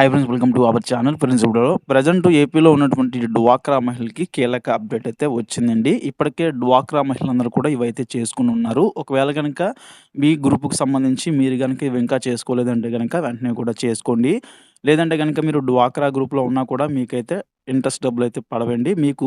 Hi friends welcome to our channel friends ఇప్పుడు present ఏపీలో ఉన్నటువంటి డ్వాక్రా మహిళకి కీలక అప్డేట్ అయితే వచ్చిందండి. ఇప్పటికే డ్వాక్రా మహిళలందరూ కూడా ఇవైతే చేసుకుని ఉన్నారు. ఒకవేళ కనుక మీ గ్రూప్కి సంబంధించి మీరు కనుక ఇవి ఇంకా చేసుకోలేదంటే కనుక వెంటనే కూడా చేసుకోండి. లేదంటే కనుక మీరు డ్వాక్రా గ్రూప్లో ఉన్నా కూడా మీకైతే ఇంట్రెస్ట్ డబ్బులు అయితే పడవండి. మీకు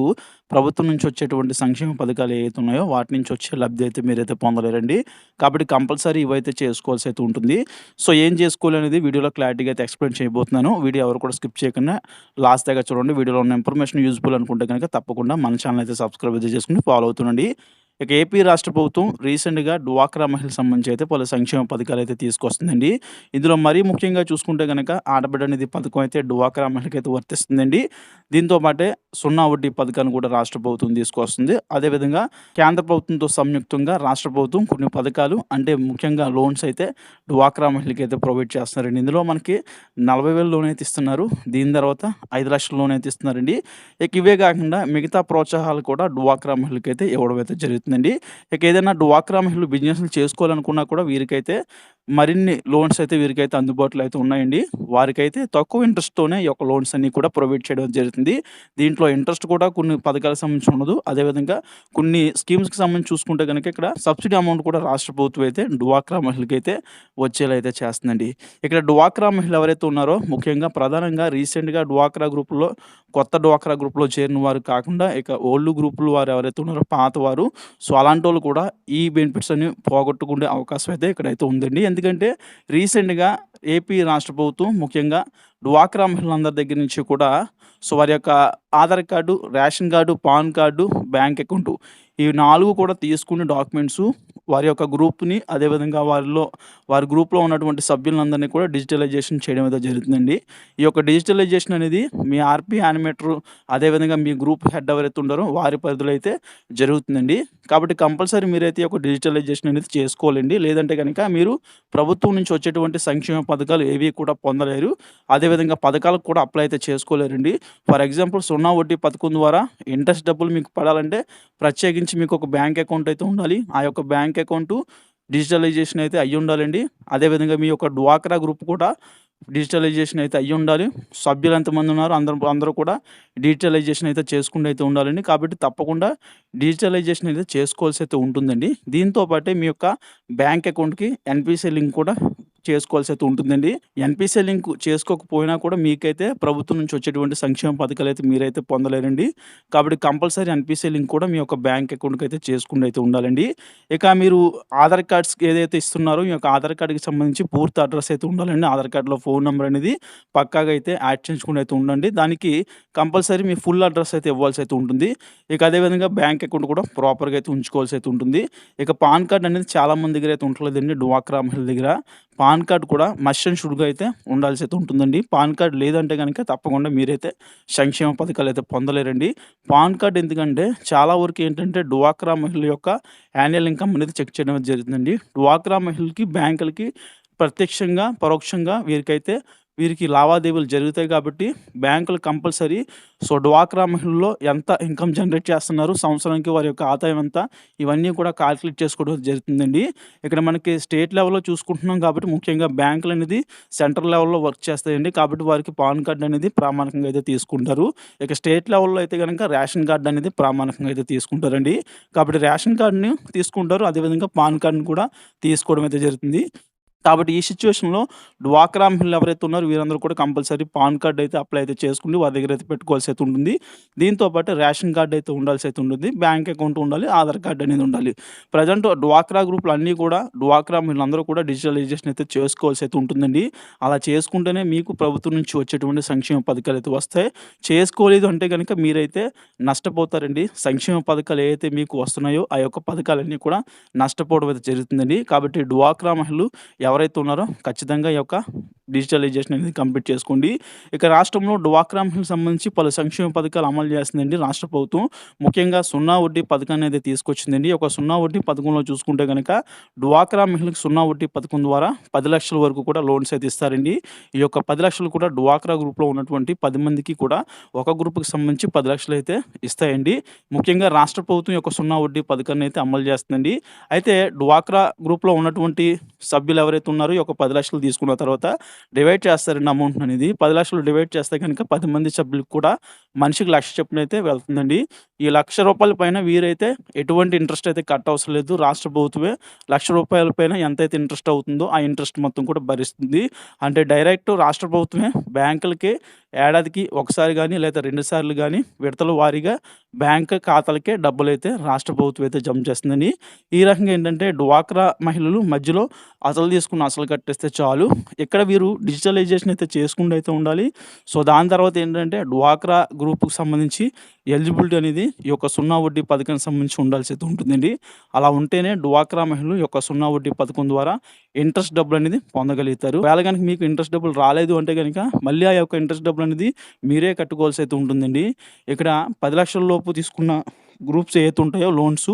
ప్రభుత్వం నుంచి వచ్చేటువంటి సంక్షేమ పథకాలు ఏవైతే ఉన్నాయో వాటి నుంచి వచ్చే లబ్ధి అయితే మీరైతే పొందలేరండి. కాబట్టి కంపల్సరీ ఇవైతే చేసుకోవాల్సి అయితే ఉంటుంది. సో ఏం చేసుకోవాలి అనేది వీడియోలో క్లారిటీగా అయితే ఎక్స్ప్లెయిన్ చేయబోతున్నాను. వీడియో ఎవరు కూడా స్కిప్ చేయకుండా లాస్ట్ దాకా చూడండి. వీడియోలో ఉన్న ఇన్ఫర్మేషన్ యూజ్ఫుల్ అనుకుంటే కనుక తప్పకుండా మన ఛానల్ అయితే సబ్స్క్రైబ్ అయితే చేసుకుని ఫాలో అవుతుండండి. ఇక ఏపీ రాష్ట్ర ప్రభుత్వం రీసెంట్గా డ్వాక్రా మహిళలకు సంబంధించి అయితే పలు సంక్షేమ పథకాలు అయితే తీసుకొస్తుందండి. ఇందులో మరీ ముఖ్యంగా చూసుకుంటే కనుక ఆడబిడ్డ నిధి పథకం అయితే డ్వాక్రా మహిళకి అయితే వర్తిస్తుందండి. దీంతో పాటే సున్నా వడ్డీ పథకాన్ని కూడా రాష్ట్ర ప్రభుత్వం తీసుకొస్తుంది. అదేవిధంగా కేంద్ర ప్రభుత్వంతో సంయుక్తంగా రాష్ట్ర ప్రభుత్వం కొన్ని పథకాలు అంటే ముఖ్యంగా లోన్స్ అయితే డ్వాక్రా మహిళకి అయితే ప్రొవైడ్ చేస్తున్నారండి. ఇందులో మనకి నలభై వేల లోన్ అయితే ఇస్తున్నారు. దీని తర్వాత ఐదు లక్షల లోన్ అయితే ఇస్తున్నారండి. ఇక ఇవే కాకుండా మిగతా ప్రోత్సాహాలు కూడా డ్వాక్రా మహిళకి అయితే ఇవ్వడం అయితే జరుగుతుందండి. ఇక ఏదైనా డ్వాక్రా మహిళలు బిజినెస్లు చేసుకోవాలనుకున్నా కూడా వీరికైతే మరిన్ని లోన్స్ అయితే వీరికైతే అందుబాటులో అయితే ఉన్నాయండి. వారికైతే తక్కువ ఇంట్రెస్ట్తోనే ఈ యొక్క లోన్స్ అన్ని కూడా ప్రొవైడ్ చేయడం జరుగుతుంది. దీంట్లో ఇంట్రెస్ట్ కూడా కొన్ని పథకాలకు సంబంధించి ఉండదు. అదేవిధంగా కొన్ని స్కీమ్స్కి సంబంధించి చూసుకుంటే కనుక ఇక్కడ సబ్సిడీ అమౌంట్ కూడా రాష్ట్ర ప్రభుత్వం అయితే డ్వాక్రా మహిళకి అయితే వచ్చేలా అయితే చేస్తుందండి. ఇక్కడ డ్వాక్రా మహిళ ఎవరైతే ఉన్నారో ముఖ్యంగా ప్రధానంగా రీసెంట్గా డ్వాక్రా గ్రూప్లో కొత్త డ్వాక్రా గ్రూప్లో చేరిన వారు కాకుండా ఇక ఓల్డ్ గ్రూపులు వారు ఎవరైతే ఉన్నారో పాత వారు సో అలాంటి వాళ్ళు కూడా ఈ బెనిఫిట్స్ అన్ని పోగొట్టుకునే అవకాశం అయితే ఇక్కడైతే ఉందండి. ఎందుకంటే రీసెంట్గా ఏపీ రాష్ట్ర ప్రభుత్వం ముఖ్యంగా డ్వాక్రా మహిళలందరి దగ్గర నుంచి కూడా సో వారి యొక్క Aadhaar card ration card PAN card bank account ఈ నాలుగు కూడా తీసుకునే డాక్యుమెంట్స్ వారి యొక్క గ్రూప్ని అదేవిధంగా వారిలో వారి గ్రూప్లో ఉన్నటువంటి సభ్యులందరినీ కూడా డిజిటలైజేషన్ చేయడం అయితే జరుగుతుందండి. ఈ యొక్క డిజిటలైజేషన్ అనేది మీ ఆర్పీ యానిమేటర్ అదేవిధంగా మీ గ్రూప్ హెడ్ ఎవరైతే ఉండారో వారి పరిధిలో అయితే జరుగుతుందండి. కాబట్టి కంపల్సరీ మీరైతే ఒక డిజిటలైజేషన్ అనేది చేసుకోవాలండి. లేదంటే కనుక మీరు ప్రభుత్వం నుంచి వచ్చేటువంటి సంక్షేమ పథకాలు ఏవి కూడా పొందలేరు. అదేవిధంగా పథకాలకు కూడా అప్లై అయితే చేసుకోలేరండి. ఫర్ ఎగ్జాంపుల్ సున్నా వడ్డీ పథకం ద్వారా ఇంట్రెస్ట్ డబ్బులు మీకు పడాలంటే ప్రత్యేకించి మీకు ఒక బ్యాంక్ అకౌంట్ అయితే ఉండాలి. ఆ యొక్క బ్యాంక్ బ్యాంక్ అకౌంట్ డిజిటలైజేషన్ అయితే అయ్యి ఉండాలండి. అదేవిధంగా మీ యొక్క డ్వాక్రా గ్రూప్ కూడా డిజిటలైజేషన్ అయితే అయ్యి ఉండాలి. సభ్యులు ఎంతమంది ఉన్నారు అందరూ అందరూ కూడా డిజిటలైజేషన్ అయితే చేసుకుంటూ అయితే ఉండాలండి. కాబట్టి తప్పకుండా డిజిటలైజేషన్ అయితే చేసుకోవాల్సి అయితే ఉంటుందండి. దీంతో పాటే మీ యొక్క బ్యాంక్ అకౌంట్కి ఎన్పిసి లింక్ కూడా చేసుకోవాల్సి అయితే ఉంటుందండి. ఎన్పిసి లింక్ చేసుకోకపోయినా కూడా మీకైతే ప్రభుత్వం నుంచి వచ్చేటువంటి సంక్షేమ పథకాలు అయితే మీరైతే పొందలేరండి. కాబట్టి కంపల్సరీ ఎన్పిసి లింక్ కూడా మీ యొక్క బ్యాంక్ అకౌంట్కి అయితే చేసుకుంటూ అయితే ఉండాలండి. ఇక మీరు ఆధార్ కార్డ్స్ ఏదైతే ఇస్తున్నారో మీ యొక్క ఆధార్ కార్డుకి సంబంధించి పూర్తి అడ్రస్ అయితే ఉండాలండి. ఆధార్ కార్డులో ఫోన్ నెంబర్ అనేది పక్కాగా అయితే యాడ్ చేయించుకుని అయితే ఉండండి. దానికి కంపల్సరీ మీ ఫుల్ అడ్రస్ అయితే ఇవ్వాల్సి అయితే ఉంటుంది. ఇక అదేవిధంగా బ్యాంక్ అకౌంట్ కూడా ప్రాపర్గా అయితే ఉంచుకోవాల్సి అయితే ఉంటుంది. ఇక పాన్ కార్డ్ అనేది చాలా మంది దగ్గర అయితే ఉండలేదండి డ్వాక్రా మహిళ దగ్గర. పాన్ పాన్ కార్డ్ కూడా మస్ట్ అండ్ షుడ్గా అయితే ఉండాల్సి అయితే ఉంటుందండి. పాన్ కార్డ్ లేదంటే కనుక తప్పకుండా మీరైతే సంక్షేమ పథకాలు అయితే పొందలేరండి. పాన్ కార్డ్ ఎందుకంటే చాలా వరకు ఏంటంటే డ్వాక్రా మహిళ యొక్క యాన్యువల్ ఇన్కమ్ అనేది చెక్ చేయడం జరుగుతుందండి. డ్వాక్రా మహిళకి బ్యాంకులకి ప్రత్యక్షంగా పరోక్షంగా వీరికైతే వీరికి లావాదేవీలు జరుగుతాయి కాబట్టి బ్యాంకులు కంపల్సరీ సో డ్వాక్రా మహిళల్లో ఎంత ఇన్కమ్ జనరేట్ చేస్తున్నారు సంవత్సరానికి వారి యొక్క ఆదాయం ఎంత ఇవన్నీ కూడా కాల్కులేట్ చేసుకోవడం జరుగుతుందండి. ఇక్కడ మనకి స్టేట్ లెవెల్లో చూసుకుంటున్నాం కాబట్టి ముఖ్యంగా బ్యాంకులు అనేది సెంట్రల్ లెవెల్లో వర్క్ చేస్తాయండి. కాబట్టి వారికి పాన్ కార్డ్ అనేది ప్రామాణికంగా అయితే తీసుకుంటారు. ఇక స్టేట్ లెవెల్లో అయితే కనుక రేషన్ కార్డు అనేది ప్రామాణికంగా అయితే తీసుకుంటారండి. కాబట్టి రేషన్ కార్డుని తీసుకుంటారు. అదేవిధంగా పాన్ కార్డుని కూడా తీసుకోవడం అయితే జరుగుతుంది. కాబట్టి ఈ సిచ్యువేషన్లో డ్వాక్రా మహిళలు ఎవరైతే ఉన్నారో వీరందరూ కూడా కంపల్సరీ పాన్ కార్డ్ అయితే అప్లై అయితే చేసుకుని వారి దగ్గర అయితే పెట్టుకోవాల్సి అయితే ఉంటుంది. దీంతో పాటు రేషన్ కార్డ్ అయితే ఉండాల్సి అయితే ఉంటుంది. బ్యాంక్ అకౌంట్ ఉండాలి ఆధార్ కార్డ్ అనేది ఉండాలి. ప్రజెంట్ డ్వాక్రా గ్రూపులు అన్నీ కూడా డ్వాక్రా మహిళలందరూ కూడా డిజిటలైజేషన్ అయితే చేసుకోవాల్సి అయితే ఉంటుందండి. అలా చేసుకుంటేనే మీకు ప్రభుత్వం నుంచి వచ్చేటువంటి సంక్షేమ పథకాలు అయితే వస్తాయి. చేసుకోలేదు అంటే కనుక మీరైతే నష్టపోతారండి. సంక్షేమ పథకాలు ఏవైతే మీకు వస్తున్నాయో ఆ యొక్క పథకాలన్నీ కూడా నష్టపోవడం అయితే జరుగుతుందండి. కాబట్టి డ్వాక్రా మహిళలు ఎవరైతే ఉన్నారో ఖచ్చితంగా ఈ యొక్క డిజిటలైజేషన్ అనేది కంప్లీట్ చేసుకోండి. ఇక రాష్ట్రంలో డ్వాక్రా సంబంధించి పలు సంక్షేమ పథకాలు అమలు చేస్తుందండి రాష్ట్ర ప్రభుత్వం. ముఖ్యంగా సున్నా వడ్డీ పథకాన్ని అయితే తీసుకొచ్చిందండి. ఒక సున్నా వడ్డీ పథకంలో చూసుకుంటే కనుక డ్వాక్రా మహిళలకు సున్నా వడ్డీ పథకం ద్వారా పది లక్షల వరకు కూడా లోన్స్ అయితే ఇస్తారండి. ఈ యొక్క పది లక్షలు కూడా డ్వాక్రా గ్రూప్లో ఉన్నటువంటి పది మందికి కూడా ఒక గ్రూప్కి సంబంధించి పది లక్షలు అయితే ఇస్తాయండి. ముఖ్యంగా రాష్ట్ర ప్రభుత్వం యొక్క సున్నా వడ్డీ పథకాన్ని అయితే అమలు చేస్తుందండి. అయితే డ్వాక్రా గ్రూప్లో ఉన్నటువంటి సభ్యులు ఎవరైతే ఎవరైతే ఉన్నారో ఈ యొక్క 10,00,000 తీసుకున్న తర్వాత డివైడ్ చేస్తారండి అమౌంట్ అనేది పది లక్షలు డివైడ్ చేస్తే కనుక పది మంది సభ్యులకు కూడా మనిషికి 1,00,000 అయితే వెళ్తుందండి. ఈ లక్ష రూపాయల పైన వీరైతే ఎటువంటి ఇంట్రెస్ట్ అయితే కట్ అవసరం లేదు. రాష్ట్ర ప్రభుత్వమే లక్ష రూపాయల పైన ఎంతైతే ఇంట్రెస్ట్ అవుతుందో ఆ ఇంట్రెస్ట్ మొత్తం కూడా భరిస్తుంది. అంటే డైరెక్ట్ రాష్ట్ర ప్రభుత్వమే బ్యాంకులకి ఏడాదికి ఒకసారి కానీ లేదా రెండు సార్లు కానీ విడతల వారీగా బ్యాంక్ ఖాతాలకే డబ్బులైతే రాష్ట్ర ప్రభుత్వం అయితే జమ చేస్తుందని ఈ రకంగా ఏంటంటే డ్వాక్రా మహిళలు మధ్యలో అసలు తీసుకున్న అసలు కట్టేస్తే చాలు. ఇక్కడ వీరు డిజిటలైజేషన్ అయితే చేసుకుంటూ అయితే ఉండాలి. సో, దాని తర్వాత ఏంటంటే డ్వాక్రా గ్రూప్‌కి సంబంధించి ఎలిజిబిలిటీ అనేది ఈ యొక్క సున్నా వడ్డీ పథకానికి సంబంధించి ఉండాల్సి అయితే ఉంటుందండి. అలా ఉంటేనే డ్వాక్రా మహిళలు యొక్క సున్నా వడ్డీ పథకం ద్వారా ఇంట్రెస్ట్ డబ్బులు అనేది పొందగలుగుతారు. వేళ కనుక మీకు ఇంట్రెస్ట్ డబ్బులు రాలేదు అంటే కనుక మళ్ళీ ఆ యొక్క ఇంట్రెస్ట్ డబ్బులు అనేది మీరే కట్టుకోవాల్సి అయితే ఉంటుందండి. ఇక్కడ పది లక్షల లోపు తీసుకున్న గ్రూప్స్ ఏవైతే ఉంటాయో లోన్స్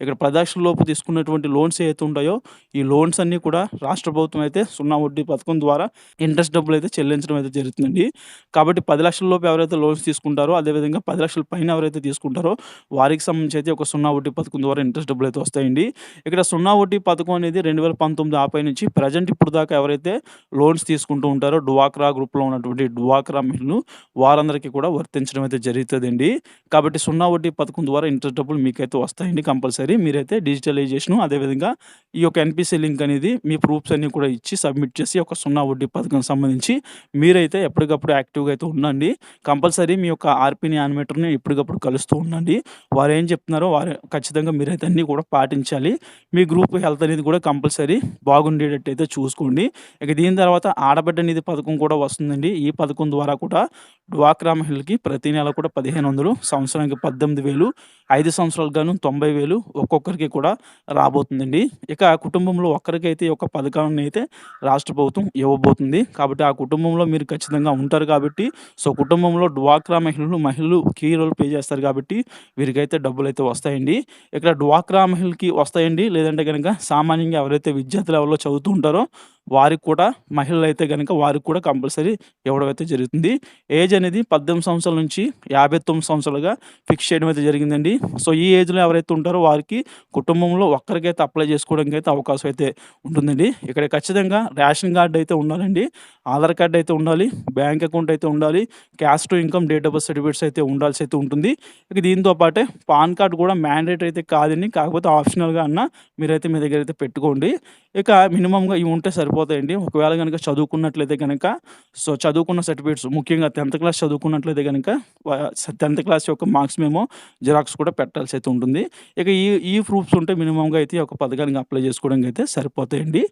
ఇక్కడ ప్రదక్షిణ లోపు తీసుకున్నటువంటి లోన్స్ ఏవైతే ఉంటాయో ఈ లోన్స్ అన్నీ కూడా రాష్ట్ర ప్రభుత్వం అయితే సున్నా వడ్డీ పథకం ద్వారా ఇంట్రెస్ట్ డబ్బులు అయితే చెల్లించడం అయితే జరుగుతుందండి. కాబట్టి పది లక్షల లోపు ఎవరైతే లోన్స్ తీసుకుంటారో అదేవిధంగా 10,00,000 పైన ఎవరైతే తీసుకుంటారో వారికి సంబంధించి అయితే ఒక సున్నా వడ్డీ పథకం ద్వారా ఇంట్రెస్ట్ డబ్బులు అయితే వస్తాయండి. ఇక్కడ సున్నా వడ్డీ పథకం అనేది రెండు వేల పంతొమ్మిది ఆపై నుంచి ప్రెజెంట్ ఇప్పుడు దాకా ఎవరైతే లోన్స్ తీసుకుంటూ ఉంటారో డ్వాక్రా గ్రూప్‌లో ఉన్నటువంటి డ్వాక్రా మిల్లు వారందరికీ కూడా వర్తించడం అయితే జరుగుతుందండి కాబట్టి సున్నా వడ్డీ పథకం ద్వారా ఇంట్రెస్ట్ డబ్బులు మీకైతే వస్తాయండి కంపల్సరీ. మీరైతే డిజిటలైజేషను అదేవిధంగా ఈ యొక్క ఎన్పిసి లింక్ అనేది మీ ప్రూఫ్స్ అన్నీ కూడా ఇచ్చి సబ్మిట్ చేసి ఒక సున్నా వడ్డీ పథకం సంబంధించి మీరైతే ఎప్పటికప్పుడు యాక్టివ్‌గా అయితే ఉండండి. కంపల్సరీ మీ యొక్క ఆర్‌పిని యానిమేటర్‌ని ఎప్పటికప్పుడు కలుస్తూ ఉండండి. వారు ఏం చెప్తున్నారో వారు ఖచ్చితంగా మీరైతే అన్నీ కూడా పాటించాలి. మీ గ్రూప్ హెల్త్ అనేది కూడా కంపల్సరీ బాగుండేటట్టు అయితే చూసుకోండి. ఇక దీని తర్వాత ఆడబిడ్డ నిధి పథకం కూడా వస్తుందండి. ఈ పథకం ద్వారా కూడా డ్వాక్రా మహిళకి ప్రతి నెల కూడా 1,500 సంవత్సరానికి 18,000 ఐదు సంవత్సరాలకు గాను 90,000 ఒక్కొక్కరికి కూడా రాబోతుందండి. ఇక కుటుంబంలో ఒక్కరికైతే ఒక పథకాన్ని అయితే రాష్ట్ర ప్రభుత్వం ఇవ్వబోతుంది. కాబట్టి ఆ కుటుంబంలో మీరు ఖచ్చితంగా ఉంటారు కాబట్టి సో, కుటుంబంలో డ్వాక్రా మహిళలు మహిళలు కీ రోల్ ప్లే చేస్తారు కాబట్టి వీరికైతే డబ్బులైతే వస్తాయండి. ఇక్కడ డ్వాక్రా మహిళకి వస్తాయండి. లేదంటే కనుక సామాన్యంగా ఎవరైతే విద్యార్థి లెవెల్‌లో చదువుతూ ఉంటారో వారికి కూడా మహిళలు అయితే కనుక వారికి కూడా కంపల్సరీ ఇవ్వడం అయితే జరుగుతుంది. ఏజ్ అనేది 18 సంవత్సరాల నుంచి 59 సంవత్సరాలుగా ఫిక్స్ చేయడం అయితే జరిగిందండి. సో, ఈ ఏజ్‌లో ఎవరైతే ఉంటారో వారికి కుటుంబంలో ఒక్కరికైతే అప్లై చేసుకోవడానికి అయితే అవకాశం అయితే ఉంటుందండి. ఇక్కడ ఖచ్చితంగా రేషన్ కార్డ్ అయితే ఉండాలండి. ఆధార్ కార్డ్ అయితే ఉండాలి. బ్యాంక్ అకౌంట్ అయితే ఉండాలి. Caste to income date of birth certificates అయితే ఉండాల్సి అయితే ఉంటుంది. ఇక దీంతో పాటే పాన్ కార్డు కూడా మ్యాండేటరీ అయితే కాదండి. కాకపోతే ఆప్షనల్‌గా అన్నా మీరైతే మీ దగ్గర అయితే పెట్టుకోండి. ఇక మినిమమ్‌గా ఇవి ఉంటే సరిపోతాయండి. ఒకవేళ కనుక చదువుకున్నట్లయితే కనుక సో, చదువుకున్న సర్టిఫికేట్స్ ముఖ్యంగా 10థ్ క్లాస్ చదువుకున్నట్లయితే కనుక టెన్త్ క్లాస్ యొక్క మార్క్స్ మేము జిరాక్స్ కూడా పెట్టాల్సి అయితే ఉంటుంది. ఇక ఈ ఈ ప్రూఫ్స్ ఉంటే మినిమమ్‌గా అయితే ఒక పథకానికి అప్లై చేసుకోవడానికి అయితే సరిపోతాయండి.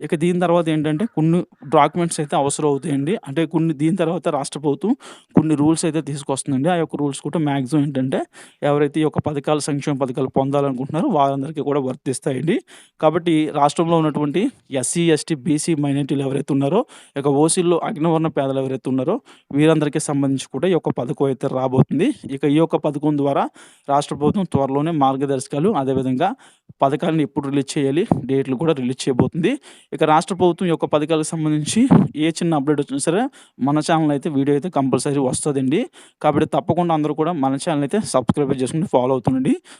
ఇక దీని తర్వాత ఏంటంటే కొన్ని డాక్యుమెంట్స్ అయితే అవసరం అవుతాయండి. అంటే కొన్ని దీని తర్వాత రాష్ట్ర ప్రభుత్వం కొన్ని రూల్స్ అయితే తీసుకొస్తుందండి. ఆ యొక్క రూల్స్ కూడా మ్యాక్సిమం ఏంటంటే ఎవరైతే ఈ యొక్క పథకాలు సంక్షేమ పథకాలు పొందాలనుకుంటున్నారో వారందరికీ కూడా వర్తిస్తాయండి. కాబట్టి రాష్ట్రంలో ఉన్నటువంటి ఎస్సీ, ఎస్టీ, బీసీ మైనారిటీలు ఎవరైతే ఉన్నారో ఇక ఓసీల్లో అగ్నివర్ణ పేదలు ఎవరైతే ఉన్నారో వీరందరికీ సంబంధించి కూడా ఈ యొక్క పథకం అయితే రాబోతుంది. ఇక ఈ యొక్క పథకం ద్వారా రాష్ట్ర ప్రభుత్వం త్వరలోనే మార్గదర్శకాలు అదేవిధంగా పథకాలను ఎప్పుడు రిలీజ్ చేయాలి డేట్లు కూడా రిలీజ్ చేయబోతుంది. ఇక రాష్ట్ర ప్రభుత్వం యొక్క పథకాలకు సంబంధించి ఏ చిన్న అప్డేట్ వచ్చినా సరే మన ఛానల్ అయితే వీడియో అయితే కంపల్సరీ వస్తుందండి కాబట్టి తప్పకుండా అందరూ కూడా మన ఛానల్ అయితే సబ్స్క్రైబ్ చేసుకుని ఫాలో అవుతుండండి.